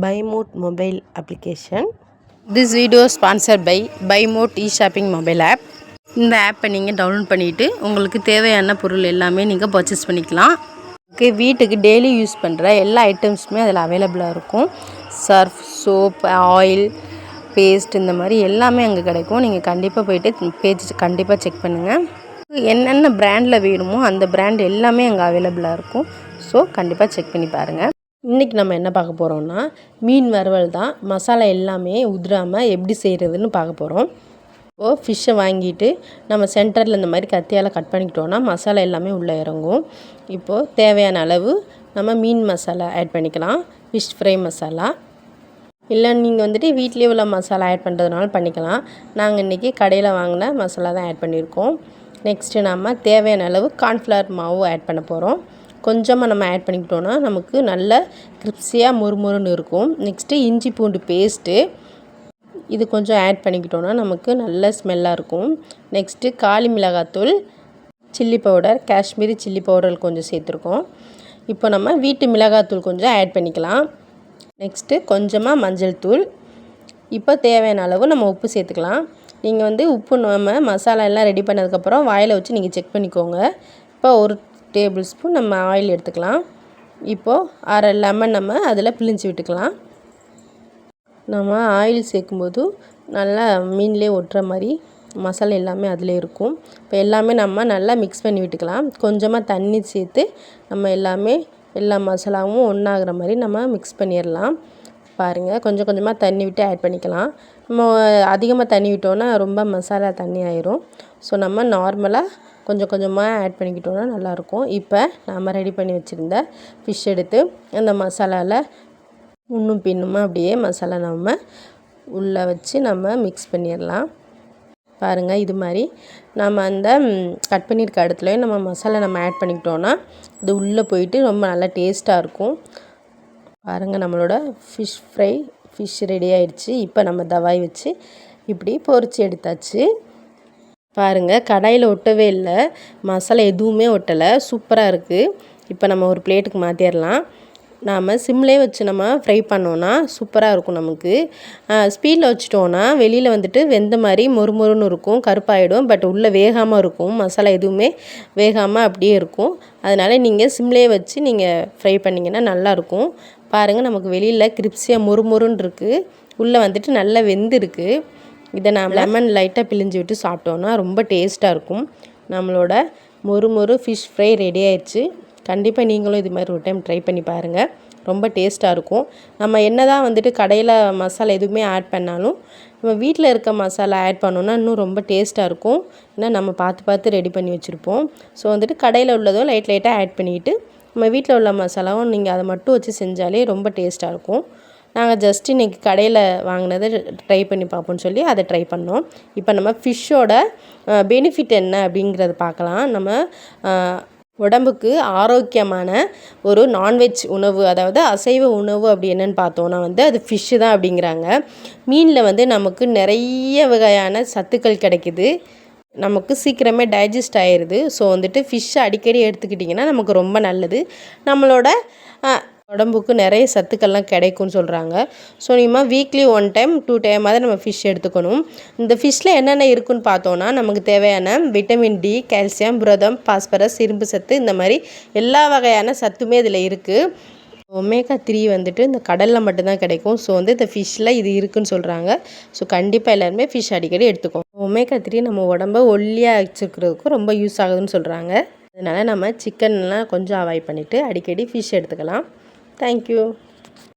Bymod mobile application this video sponsor by Bymod e shopping mobile app இந்த ஆப்பை நீங்கள் download பண்ணிவிட்டு உங்களுக்கு தேவையான பொருள் எல்லாமே நீங்கள் பர்ச்சேஸ் பண்ணிக்கலாம். ஓகே வீட்டுக்கு டெய்லி யூஸ் பண்ணுற எல்லா ஐட்டம்ஸுமே அதில் அவைலபிளாக இருக்கும். சர்ஃப் சோப் ஆயில் பேஸ்ட் இந்த மாதிரி எல்லாமே அங்கே கிடைக்கும். நீங்கள் கண்டிப்பாக போயிட்டு பேஜ் கண்டிப்பாக செக் பண்ணுங்கள் என்னென்ன ப்ராண்டில் வேணுமோ அந்த ப்ராண்ட் எல்லாமே அங்கே அவைலபிளாக இருக்கும். ஸோ கண்டிப்பாக செக் பண்ணி பாருங்கள் இன்றைக்கி நம்ம என்ன பார்க்க போகிறோம்னா மீன் வறுவல் தான். மசாலா எல்லாமே உதிராமல் எப்படி செய்கிறதுன்னு பார்க்க போகிறோம் இப்போது ஃபிஷ்ஷை வாங்கிட்டு நம்ம சென்டரில் இந்த மாதிரி கத்தியால் கட் பண்ணிக்கிட்டோன்னா மசாலா எல்லாமே உள்ளே இறங்கும். இப்போது தேவையான அளவு நம்ம மீன் மசாலா ஆட் பண்ணிக்கலாம். Fish fry masala. இல்லை நீங்கள் வந்துட்டு வீட்லேயே உள்ள மசாலா ஆட் பண்ணுறதுனால பண்ணிக்கலாம். நாங்கள் இன்றைக்கி கடையில் வாங்கின மசாலா தான் ஆட் பண்ணியிருக்கோம். நெக்ஸ்ட்டு நம்ம தேவையான அளவு கார்ன்ஃப்ளவர் மாவு ஆட் பண்ண போகிறோம் கொஞ்சமாக நம்ம ஆட் பண்ணிக்கிட்டோன்னா நமக்கு நல்ல கிரிப்ஸியாக முறுமுறுன்னு இருக்கும். நெக்ஸ்ட்டு இஞ்சி பூண்டு பேஸ்ட்டு இது கொஞ்சம் ஆட் பண்ணிக்கிட்டோன்னா நமக்கு நல்ல ஸ்மெல்லாக இருக்கும். நெக்ஸ்ட்டு காளி மிளகாத்தூள் chilli powder Kashmiri chilli powder கொஞ்சம் சேர்த்துருக்கோம். இப்போ நம்ம வீட்டு மிளகாத்தூள் கொஞ்சம் ஆட் பண்ணிக்கலாம். நெக்ஸ்ட்டு கொஞ்சமாக மஞ்சள் தூள். இப்போ தேவையான அளவு நம்ம உப்பு சேர்த்துக்கலாம். நீங்கள் வந்து உப்பு நம்ம மசாலா எல்லாம் ரெடி பண்ணதுக்கப்புறம் வாயில் வச்சு நீங்கள் செக் பண்ணிக்கோங்க. இப்போ ஒரு டேபிள் ஸ்பூன் நம்ம ஆயில் எடுத்துக்கலாம். இப்போது அரை லெமன் நம்ம அதில் பிழிஞ்சு விட்டுக்கலாம். நம்ம ஆயில் சேர்க்கும்போது நல்லா மீன்லேயே ஒட்டுற மாதிரி மசாலா எல்லாமே அதில் இருக்கும். இப்போ எல்லாமே நம்ம நல்லா மிக்ஸ் பண்ணி விட்டுக்கலாம். கொஞ்சமாக தண்ணி சேர்த்து நம்ம எல்லாமே எல்லா மசாலாவும் ஒன்றாகிற மாதிரி நம்ம மிக்ஸ் பண்ணிடலாம். பாருங்கள் கொஞ்சம் கொஞ்சமாக தண்ணி விட்டு ஆட் பண்ணிக்கலாம். நம்ம அதிகமாக தண்ணி விட்டோன்னா ரொம்ப மசாலா தண்ணி ஆயிரும். ஸோ நம்ம நார்மலாக கொஞ்சம் கொஞ்சமாக ஆட் பண்ணிக்கிட்டோன்னா நல்லாயிருக்கும். இப்போ நாம் ரெடி பண்ணி வச்சுருந்த ஃபிஷ் எடுத்து அந்த மசாலாவில் இன்னும் பின்னுமா அப்படியே மசாலா நம்ம உள்ளே வச்சு நம்ம மிக்ஸ் பண்ணிடலாம் பாருங்கள் இது மாதிரி நம்ம அந்த கட் பண்ணியிருக்க இடத்துலையும் நம்ம மசாலா நம்ம ஆட் பண்ணிக்கிட்டோன்னா இது உள்ளே போயிட்டு ரொம்ப நல்லா டேஸ்ட்டாக இருக்கும். பாருங்கள் நம்மளோட ஃபிஷ் ஃப்ரை ஃபிஷ் ரெடி ஆயிடுச்சு. இப்போ நம்ம தவாய் வச்சு இப்படி பொறிச்சு எடுத்தாச்சு. பாருங்கள் கடாயில் ஒட்டவே இல்லை. மசாலா எதுவுமே ஒட்டலை. சூப்பராக இருக்குது இப்போ நம்ம ஒரு பிளேட்டுக்கு மாற்றிடலாம் நாம் சிம்லே வச்சு நம்ம ஃப்ரை பண்ணோன்னா சூப்பராக இருக்கும் நமக்கு ஸ்பீடில் வச்சுட்டோன்னா வெளியில் வந்துட்டு வெந்த மாதிரி மொறுமொறுன்னு இருக்கும் கருப்பாயிடும். பட் உள்ளே வேகாமல் இருக்கும். மசாலா எதுவுமே வேகாமல் அப்படியே இருக்கும். அதனால் நீங்கள் சிம்லே வச்சு நீங்கள் ஃப்ரை பண்ணிங்கன்னா நல்லாயிருக்கும் பாருங்கள் நமக்கு வெளியில் கிரிப்ஸியாக முறுமுறுன்னு இருக்குது உள்ளே வந்துட்டு நல்லா வெந்திருக்கு. இதை நான் லெமன் லைட்டாக பிழிஞ்சு விட்டு சாப்பிட்டோன்னா ரொம்ப டேஸ்ட்டாக இருக்கும். நம்மளோட மொறு மொறு ஃபிஷ் ஃப்ரை ரெடி ஆயிடுச்சு கண்டிப்பாக நீங்களும் இது மாதிரி ஒரு டைம் ட்ரை பண்ணி பாருங்கள் ரொம்ப டேஸ்ட்டாக இருக்கும். நம்ம என்ன தான் வந்துட்டு கடையில் மசாலா எதுவுமே ஆட் பண்ணாலும் நம்ம வீட்டில் இருக்க மசாலா ஆட் பண்ணோன்னா இன்னும் ரொம்ப டேஸ்ட்டாக இருக்கும். ஏன்னா நம்ம பார்த்து பார்த்து ரெடி பண்ணி வச்சுருப்போம். ஸோ வந்துட்டு கடையில் உள்ளதும் லைட் லைட்டாக ஆட் பண்ணிக்கிட்டு நம்ம வீட்டில் உள்ள மசாலாவும் நீங்கள் அதை மட்டும் வச்சு செஞ்சாலே ரொம்ப டேஸ்ட்டாக இருக்கும். நாங்கள் ஜஸ்ட் இன்றைக்கி கடையில் வாங்கினதை ட்ரை பண்ணி பார்ப்போம்னு சொல்லி அதை ட்ரை பண்ணோம். இப்போ நம்ம ஃபிஷ்ஷோட பெனிஃபிட் என்ன அப்படிங்கிறத பார்க்கலாம். நம்ம உடம்புக்கு ஆரோக்கியமான ஒரு நான்வெஜ் உணவு அதாவது அசைவ உணவு அப்படி என்னென்னு பார்த்தோன்னா வந்து அது ஃபிஷ்ஷு தான் அப்படிங்கிறாங்க. மீனில் வந்து நமக்கு நிறைய வகையான சத்துக்கள் கிடைக்கிது. நமக்கு சீக்கிரமே டைஜஸ்ட் ஆயிடுது ஸோ வந்துட்டு ஃபிஷ் அடிக்கடி எடுத்துக்கிட்டிங்கன்னா நமக்கு ரொம்ப நல்லது. நம்மளோட உடம்புக்கு நிறைய சத்துக்கள்லாம் கிடைக்கும்னு சொல்கிறாங்க ஸோ நீங்கள் வீக்லி ஒன் டைம் டூ டைமாவது நம்ம ஃபிஷ் எடுத்துக்கணும். இந்த ஃபிஷ்ஷில் என்னென்ன இருக்குன்னு பார்த்தோன்னா நமக்கு தேவையான விட்டமின் டி கால்சியம் புரதம் பாஸ்பரஸ் இரும்பு சத்து இந்த மாதிரி எல்லா வகையான சத்துமே இதில் இருக்குது ஒமேகா த்ரீ வந்துட்டு இந்த கடலில் மட்டும்தான் கிடைக்கும். ஸோ வந்து இந்த ஃபிஷ்ஷில் இது இருக்குன்னு சொல்கிறாங்க ஸோ கண்டிப்பாக எல்லாருமே ஃபிஷ் அடிக்கடி எடுத்துக்கோம். ஒமேகா த்ரீ நம்ம உடம்ப ஒல்லியாக வச்சுக்கிறதுக்கும் ரொம்ப யூஸ் ஆகுதுன்னு சொல்கிறாங்க அதனால் நம்ம சிக்கன்லாம் கொஞ்சம் அவாய்ட் பண்ணிவிட்டு அடிக்கடி ஃபிஷ் எடுத்துக்கலாம். தேங்க்யூ.